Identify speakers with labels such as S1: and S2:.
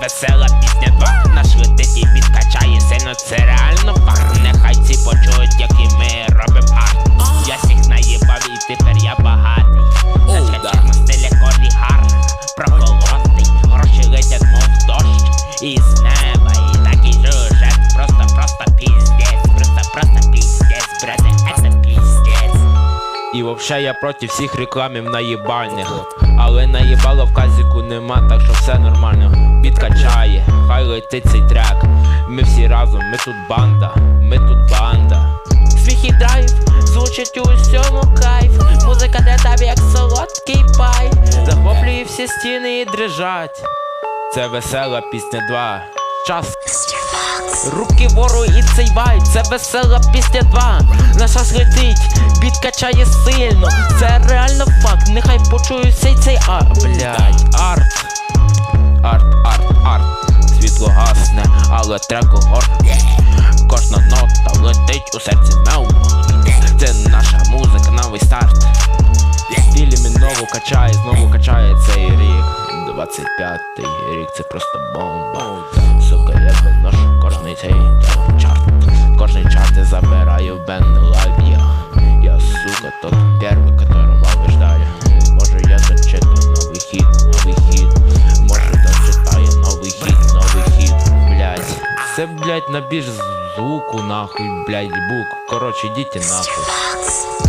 S1: весела пісня, два наш летить і підкачає сильно, це реально пар. Нехай ці почують, як і
S2: ми
S1: робимо арт. Я всіх наїбав і тепер я багатий. Начать на стилі колі гарний, проколотий, гроші летять, мов дощ. Вообще я проти всіх рекламів наїбальних. Але наїбало в казіку нема, так що все нормально. Підкачає, хай летить цей трек. Ми всі разом, ми тут банда, ми тут банда. Сміх і драйв, звучить у всьому кайф. Музика для тебе як солодкий пай. Захоплює всі стіни і дрижать. Це весела пісня 2. Час. Руки вгору і цей вайб, це весела пісня 2 На шас летить, підкачає сильно. Це реально факт, нехай почується й цей а, блядь, арт. Арт, арт, арт. Світло гасне, але треку горд Кожна нота летить у серці мел Це наша музика, новий старт. Знову качає, знову качає цей рік. 25-й рік це просто бомба Я виношу кожний цей чарт. Кожний чарт я забираю бен лайв я сука тот первый, которого вы ждали Може я зачитаю новий хіт, новий хіт Може зачитаю новий хіт, новий хіт Блять, це блять на більш звуку нахуй, блять, бук. Короче, йдіть нахуй